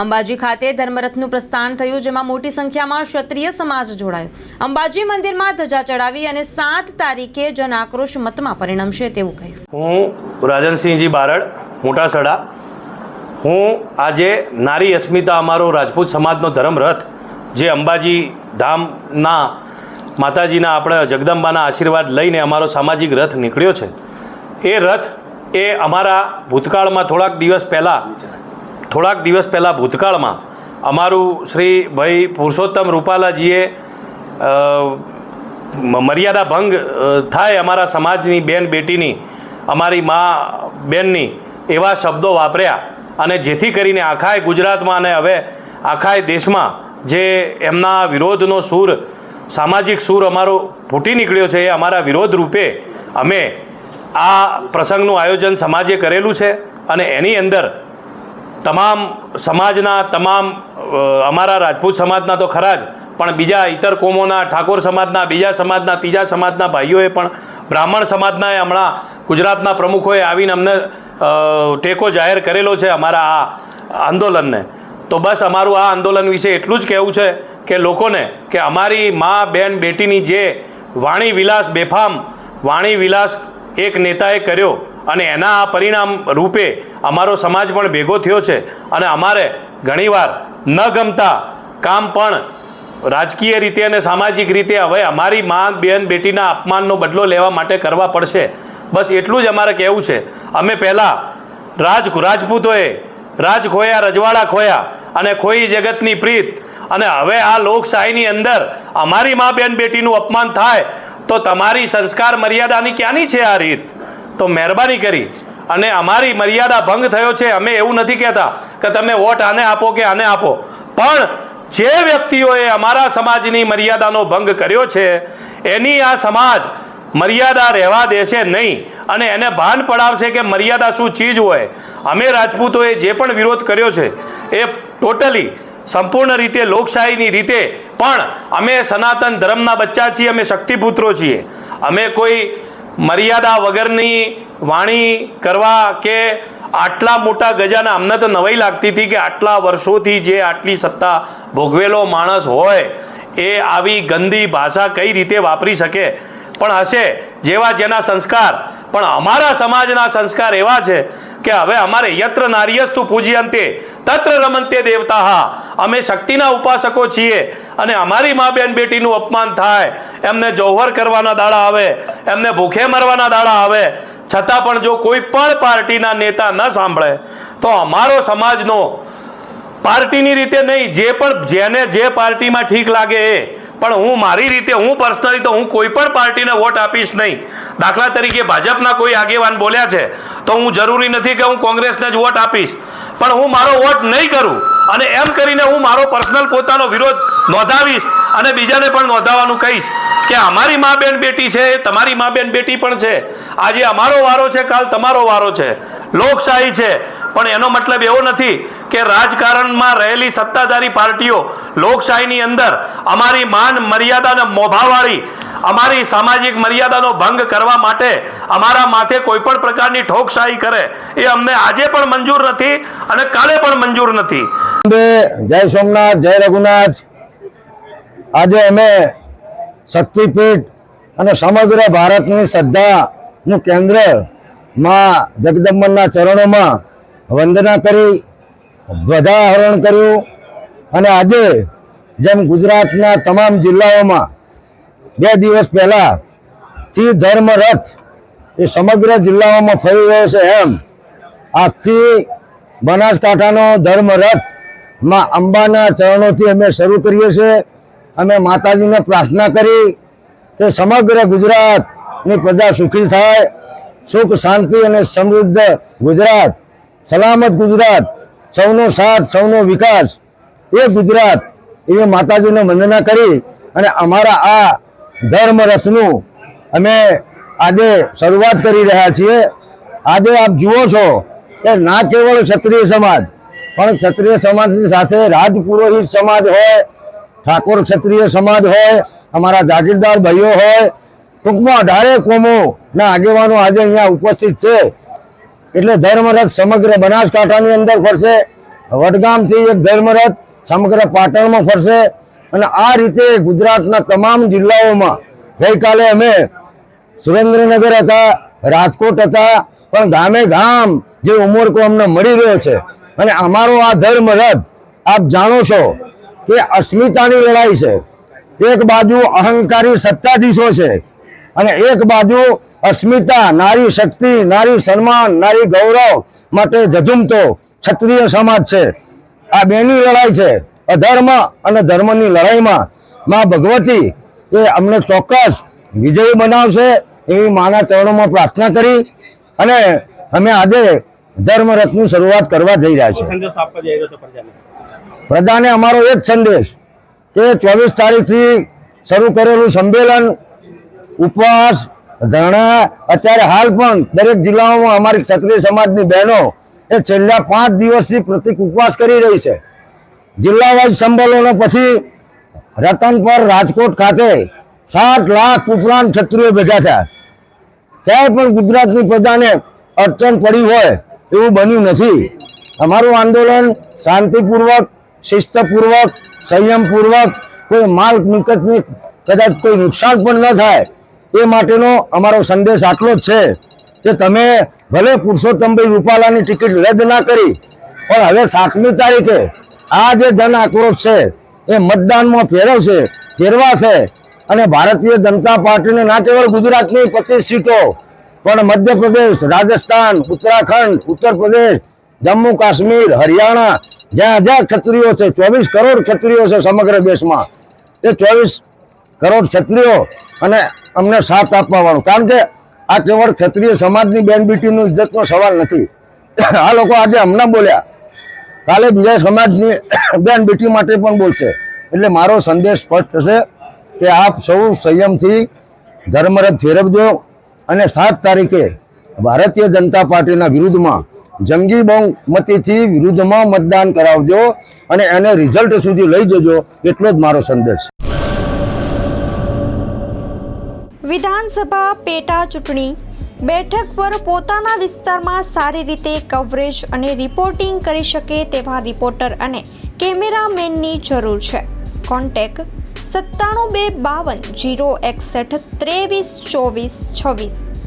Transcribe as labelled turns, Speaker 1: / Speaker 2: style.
Speaker 1: અંબાજી ખાતે ધર્મરથનું પ્રસ્થાન થયું, જેમાં મોટી સંખ્યામાં ક્ષત્રિય સમાજ જોડાયો. અંબાજી મંદિરમાં ધજા ચડાવી અને સાત તારીખે જન આક્રોશ મતમાં પરિણમશે તેવું કહ્યું.
Speaker 2: હું રાજનસિંહજી બારડ મોટાસડા હું આજે નારી અસ્મિતા અમારો રાજપૂત સમાજનો ધર્મરથ, જે અંબાજી ધામના માતાજીના આપણે જગદંબાના આશીર્વાદ લઈને અમારો સામાજિક રથ નીકળ્યો છે. એ રથ એ અમારા ભૂતકાળમાં થોડાક દિવસ પહેલાં થોડાક દિવસ પહેલાં ભૂતકાળમાં અમારું શ્રી ભાઈ પુરુષોત્તમ રૂપાલાજીએ મર્યાદા ભંગ થાય અમારા સમાજની બેન બેટીની, અમારી મા બેનની એવા શબ્દો વાપર્યા અને જેથી કરીને આખાય ગુજરાતમાં અને હવે આખાય દેશમાં જે એમના વિરોધનો સૂર, સામાજિક સૂર અમારો ફૂટી નીકળ્યો છે એ અમારા વિરોધ રૂપે અમે આ પ્રસંગનું આયોજન સમાજે કરેલું છે અને એની અંદર તમામ સમાજના, તમામ અમારા રાજપૂત સમાજના તો ખરા જ, પણ બીજા ઇતર કોમોના, ઠાકોર સમાજના, બીજા સમાજના, ત્રીજા સમાજના ભાઈઓએ પણ બ્રાહ્મણ સમાજના હમણાં ગુજરાતના પ્રમુખોએ આવીને અમને ટેકો જાહેર કરેલો છે અમારા આ આંદોલનને. તો બસ અમારું આ આંદોલન વિશે એટલું જ કહેવું છે કે લોકોને, કે અમારી મા, બેન, બેટીની જે વાણી વિલાસ બેફામ, વાણી વિલાસ એક નેતાએ કર્યો અને એના આ પરિણામ રૂપે અમારો સમાજ પણ ભેગો થયો છે અને અમારે ઘણીવાર ન ગમતા કામ પણ રાજકીય રીતે અને સામાજિક રીતે હવે અમારી મા, બેન, બેટીના અપમાનનો બદલો લેવા માટે કરવા પડશે. બસ એટલું જ અમારે કહેવું છે. અમે પહેલાં રાજ રાજપૂતોએ રાજ ખોયા, રજવાડા ખોયા અને ખોઈ જગતની પ્રીત અને હવે આ લોકશાહીની અંદર અમારી મા, બેન, બેટીનું અપમાન થાય તો તમારી સંસ્કાર મર્યાદાની ક્યાંની છે આ રીત? તો મહેરબાની કરી. અને અમારી મર્યાદા ભંગ થયો છે, અમે એવું નથી કહેતા કે તમે વોટ આને આપો કે આને આપો. પણ જે વ્યક્તિઓએ અમારા સમાજની મર્યાદાનો ભંગ કર્યો છે, એની આ સમાજ મર્યાદા રહેવા દેશે નહીં અને એને ભાન પડાવશે કે મર્યાદા શું ચીજ હોય. અમે રાજપૂતોએ જે પણ વિરોધ કર્યો છે, એ ટોટલી સંપૂર્ણ રીતે લોકશાહીની રીતે. પણ અમે સનાતન ધર્મના બચ્ચા છીએ, અમે શક્તિપુત્રો છીએ. અમે કોઈ મર્યાદા વગરની વાણી કરવા કે આટલા મોટા ગજાના અમને તો નવાઈ લાગતી હતી કે આટલા વર્ષોથી જે આટલી સત્તા ભોગવેલો માણસ હોય, એ આવી ગંદી ભાષા કઈ રીતે વાપરી શકે? પણ હશે જેવા જેના સંસ્કાર. પણ અમારા સમાજના સંસ્કાર એવા છે કે હવે અમારે યત્ર નાર્યસ્તુ પૂજ્યંતે, તત્ર રમંતે દેવતા અમે શક્તિના ઉપાસકો છીએ અને અમારી મા બેન બેટીનું અપમાન થાય. એમને જૌહર કરવાના દાડા આવે, એમને ભૂખે મરવાના દાડા આવે. છતાં પણ જો કોઈ પણ પાર્ટીના નેતા ન સાંભળે, તો અમારો સમાજનો પાર્ટીની રીતે નહીં, જે પણ જેને જે પાર્ટીમાં ઠીક લાગે એ પણ હું મારી રીતે, હું પર્સનલી તો હું કોઈ પણ પાર્ટીને વોટ આપીશ નહીં. દાખલા તરીકે ભાજપના કોઈ આગેવાન બોલ્યા છે, તો હું જરૂરી નથી કે હું કોંગ્રેસને જ વોટ આપીશ. પણ હું મારો વોટ નહીં કરું અને એમ કરીને હું મારો પર્સનલ પોતાનો વિરોધ નોંધાવીશ અને બીજાને પણ નોંધાવવાનું કહીશ. કે અમારી મા બેન બેટી છે, તમારી મા બેન બેટી પણ છે. આજે અમારો વારો છે, કાલ તમારો વારો છે. લોકશાહી છે. પણ એનો મતલબ એવો નથી કે રાજકારણમાં રહેલી સત્તાધારી પાર્ટીઓ લોકશાહીની અંદર અમારી માન મર્યાદાને મોભાવાળી, અમારી સામાજિક મર્યાદાનો ભંગ કરવા માટે અમારા માથે કોઈ પણ પ્રકારની ઠોકશાહી કરે, એ અમને આજે પણ મંજૂર નથી અને કાલે પણ મંજૂર નથી.
Speaker 3: જય સોમનાથ, જય રઘુનાથ. આજે અમે શક્તિપીઠ અને સમગ્ર ભારતની શ્રદ્ધાનું કેન્દ્રમાં જગદંબરના ચરણોમાં વંદના કરી, ધ્વજારોહણ કર્યું અને આજે જેમ ગુજરાતના તમામ જિલ્લાઓમાં બે દિવસ પહેલાંથી ધર્મ રથ એ સમગ્ર જિલ્લાઓમાં ફરી રહ્યો છે એમ, આજથી બનાસકાંઠાનો ધર્મ રથમાં અંબાના ચરણોથી અમે શરૂ કરીએ છીએ. અમે માતાજીને પ્રાર્થના કરી કે સમગ્ર ગુજરાતની પ્રજા સુખી થાય, સુખ, શાંતિ અને સમૃદ્ધ ગુજરાત, સલામત ગુજરાત, સૌનો સાથ, સૌનો વિકાસ. એ ગુજરાત એવી માતાજીને વંદના કરી અને અમારા આ ધર્મ રથનું અમે આજે શરૂઆત કરી રહ્યા છીએ. આજે આપ જુઓ છો કે ના કેવળ ક્ષત્રિય સમાજ, પણ ક્ષત્રિય સમાજની સાથે રાજપુરોહિત સમાજ હોય ઠાકોર ક્ષત્રિય સમાજ હોય, અમારા જાગીરદાર ભાઈઓ હોય, ટૂંકમાં અઢારે કોમોના આગેવાનો આજે અહીંયા ઉપસ્થિત છે. એટલે ધર્મરથ સમગ્ર બનાસકાંઠાની અંદર ફરશે, વડગામથી એક ધર્મરથ સમગ્ર પાટણમાં ફરશે અને આ રીતે ગુજરાતના તમામ જિલ્લાઓમાં ગઈકાલે અમે સુરેન્દ્રનગર હતા, રાજકોટ હતા, પણ ગામે ગામ જે ઉમરકો અમને મળી રહ્યો છે. અને અમારો આ ધર્મરથ, આપ જાણો છો કે અસ્મિતાની લડાઈ છે. એક બાજુ અહંકારી સત્તાધીશો છે અને એક બાજુ અસ્મિતા નારી શક્તિ, નારી સન્માન, નારી ગૌરવ માટે જજુમતો ક્ષત્રિય સમાજ છે. આ બેની લડાઈ છે. અધર્મ અને ધર્મની લડાઈમાં માં ભગવતી એ અમને ચોક્કસ વિજયી બનાવશે એવી માના ચરણોમાં પ્રાર્થના કરી અને અમે આજે ધર્મરથની શરૂઆત કરવા જઈ રહ્યા છીએ.
Speaker 4: પ્રજાને
Speaker 3: અમારો એ જ સંદેશ કે ચોવીસ તારીખથી શરૂ કરેલું સંમેલન, ઉપવાસ, ધરણા, અત્યારે હાલ પણ દરેક જિલ્લાઓમાં અમારી ક્ષત્રિય સમાજની બહેનો એ છેલ્લા પાંચ દિવસથી પ્રતિક ઉપવાસ કરી રહી છે. જિલ્લાવાઇઝ સંમેલનો પછી રતનપર રાજકોટ ખાતે સાત લાખ ઉપરાંત ક્ષત્રિયો ભેગા થયા. ક્યાંય પણ ગુજરાતની પ્રજાને અડચણ પડી હોય એવું બન્યું નથી. અમારું આંદોલન શાંતિપૂર્વક શિસ્તપૂર્વક, સંયમપૂર્વક, કોઈ માલ મિલકતની કદાચ કોઈ નુકસાન પણ ન થાય, એ માટેનો અમારો સંદેશ આટલો જ છે કે તમે ભલે પુરુષોત્તમભાઈ રૂપાલાની ટિકિટ રદ ના કરી, પણ હવે સાતમી તારીખે આ જે ધન આક્રોશ છે, એ મતદાનમાં ફેરવશે, ફેરવાશે, અને ભારતીય જનતા પાર્ટીને ના કેવળ ગુજરાતની પચીસ સીટો, પણ મધ્યપ્રદેશ, રાજસ્થાન, ઉત્તરાખંડ ઉત્તર પ્રદેશ જમ્મુ કાશ્મીર, હરિયાણા, જ્યાં જ્યાં ક્ષત્રિયો છે, ચોવીસ કરોડ ક્ષત્રિયો છે સમગ્ર દેશમાં. એ ચોવીસ કરોડ ક્ષત્રિયો અને અમને સાથ આપવાનું કારણ કે આ કેવળ ક્ષત્રિય સમાજની બેન બેટીનું ઇજ્જતનો સવાલ નથી. આ લોકો આજે હમણાં બોલ્યા. કાલે બીજા સમાજની બેન બેટી માટે પણ બોલશે. એટલે મારો સંદેશ સ્પષ્ટ હશે કે આપ સૌ સંયમથી ધર્મરથ ફેરવજો અને સાત તારીખે ભારતીય જનતા પાર્ટીના વિરુદ્ધમાં જંગી બહુમતીથી વિરુદ્ધમાં મતદાન કરાવજો અને એને રિઝલ્ટ સુધી લઈ જજો, એટલો જ મારો સંદેશ.
Speaker 5: વિધાનસભા પેટા ચૂંટણી. બેઠક પર પોતાના વિસ્તારમાં સારી રીતે કવરેજ અને રિપોર્ટિંગ કરી શકે તેવા રિપોર્ટર અને કેમેરામેનની જરૂર છે. કોન્ટેક સત્તાણું બે બાવન જીરો એકસઠ ત્રેવીસ ચોવીસ છવ્વીસ.